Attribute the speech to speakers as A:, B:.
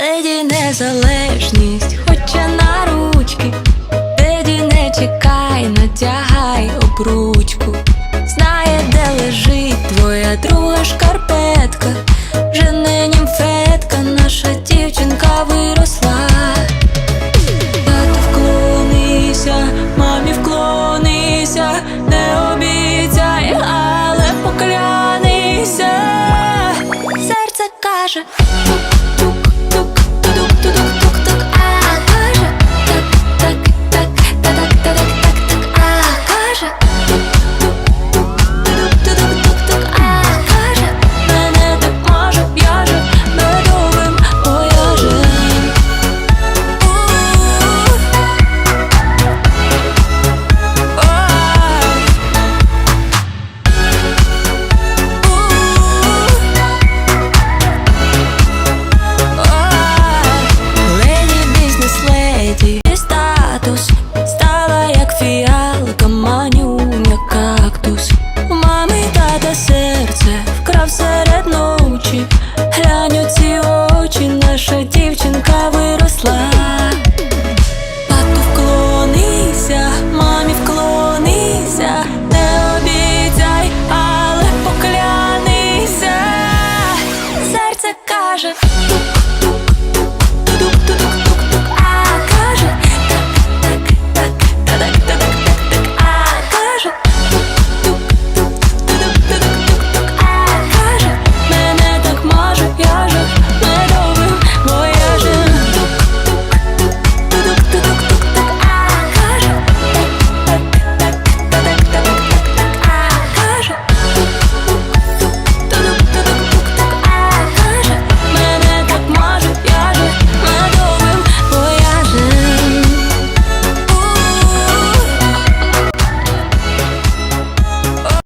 A: Леді незалежність, хоча на ручки, Леді не чекай, натягай обручку, знає, де лежить твоя друга шкарпетка, вже не німфетка, наша дівчинка виросла, Тату вклонися, мамі вклонися, не обіцяй, але поклянися, серце каже. Як фіалка, манюня, кактус. Мами тата серце вкрав серед ночі. Глянь у ці очі, наша дівчинка виросла. Тату вклонися, мамі вклонися, не обіцяй, але поклянися, серце каже тук тук тук тук тук